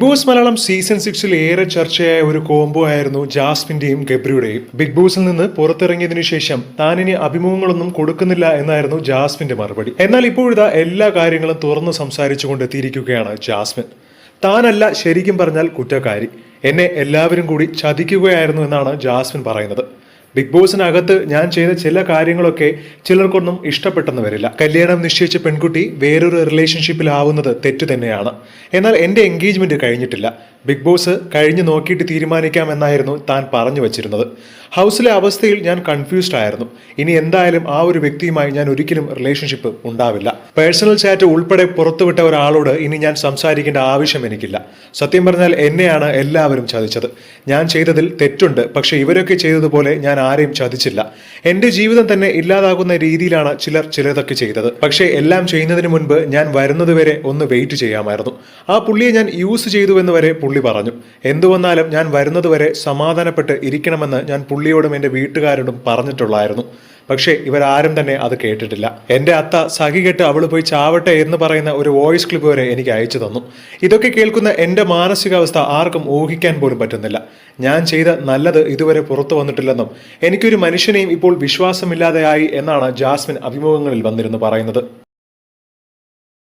Big boss Malayalam season സിക്സിൽ ഏറെ ചർച്ചയായ ഒരു കോംബോ ആയിരുന്നു ജാസ്മിന്റെയും ഗബ്രിയുടെയും. ബിഗ് ബോസിൽ നിന്ന് പുറത്തിറങ്ങിയതിനു ശേഷം താനിനി അഭിമുഖങ്ങളൊന്നും കൊടുക്കുന്നില്ല എന്നായിരുന്നു ജാസ്മിന്റെ മറുപടി. എന്നാൽ ഇപ്പോഴിതാ എല്ലാ കാര്യങ്ങളും തുറന്നു സംസാരിച്ചുകൊണ്ട് എത്തിയിരിക്കുകയാണ് ജാസ്മിൻ. താനല്ല ശരിക്കും പറഞ്ഞാൽ കുറ്റക്കാരി. എന്നെ എല്ലാവരും കൂടി ചതിക്കുകയായിരുന്നു എന്നാണ് ജാസ്മിൻ പറയുന്നത്. ബിഗ് ബോസിനകത്ത് ഞാൻ ചെയ്ത ചില കാര്യങ്ങളൊക്കെ ചിലർക്കൊന്നും ഇഷ്ടപ്പെട്ടെന്ന് വരില്ല. കല്യാണം നിശ്ചയിച്ച പെൺകുട്ടി വേറൊരു റിലേഷൻഷിപ്പിലാവുന്നത് തെറ്റു തന്നെയാണ്. എന്നാൽ എന്റെ എൻഗേജ്മെന്റ് കഴിഞ്ഞിട്ടില്ല. ബിഗ് ബോസ് കഴിഞ്ഞു നോക്കിയിട്ട് തീരുമാനിക്കാമെന്നായിരുന്നു താൻ പറഞ്ഞു വച്ചിരുന്നത്. ഹൗസിലെ അവസ്ഥയിൽ ഞാൻ കൺഫ്യൂസ്ഡ് ആയിരുന്നു. ഇനി എന്തായാലും ആ ഒരു വ്യക്തിയുമായി ഞാൻ ഒരിക്കലും റിലേഷൻഷിപ്പ് ഉണ്ടാവില്ല. പേഴ്സണൽ ചാറ്റ് ഉൾപ്പെടെ പുറത്തുവിട്ട ഒരാളോട് ഇനി ഞാൻ സംസാരിക്കേണ്ട ആവശ്യം എനിക്കില്ല. സത്യം പറഞ്ഞാൽ എന്നെയാണ് എല്ലാവരും ചതിച്ചത്. ഞാൻ ചെയ്തതിൽ തെറ്റുണ്ട് പക്ഷെ ഇവരൊക്കെ ചെയ്തതുപോലെ ഞാൻ ആരെയും ചതിച്ചില്ല. എന്റെ ജീവിതം തന്നെ ഇല്ലാതാകുന്ന രീതിയിലാണ് ചിലർ ചിലതൊക്കെ ചെയ്തത്. പക്ഷേ എല്ലാം ചെയ്യുന്നതിന് മുൻപ് ഞാൻ വരുന്നതുവരെ ഒന്ന് വെയിറ്റ് ചെയ്യാമായിരുന്നു. ആ പുള്ളിയെ ഞാൻ യൂസ് ചെയ്തു എന്ന് വരെ പുള്ളി പറഞ്ഞു എന്തു വന്നാലും ഞാൻ വരുന്നതുവരെ സമാധാനപ്പെട്ട് ഇരിക്കണമെന്ന് ഞാൻ പുള്ളിയോടും എന്റെ വീട്ടുകാരോടും പറഞ്ഞിട്ടുള്ളായിരുന്നു. പക്ഷേ ഇവരാരും തന്നെ അത് കേട്ടിട്ടില്ല. എന്റെ അത്ത സഖി കെട്ട് അവൾ പോയി ചാവട്ടെ എന്ന് പറയുന്ന ഒരു വോയിസ് ക്ലിപ്പ് വരെ എനിക്ക് അയച്ചു തന്നു. ഇതൊക്കെ കേൾക്കുന്ന എന്റെ മാനസികാവസ്ഥ ആർക്കും ഊഹിക്കാൻ പോലും പറ്റുന്നില്ല. ഞാൻ ചെയ്ത നല്ലത് ഇതുവരെ പുറത്തു വന്നിട്ടില്ലെന്നും എനിക്കൊരു മനുഷ്യനെയും ഇപ്പോൾ വിശ്വാസമില്ലാതെയായി എന്നാണ് ജാസ്മിൻ അഭിമുഖങ്ങളിൽ വന്നിരുന്നു പറയുന്നത്.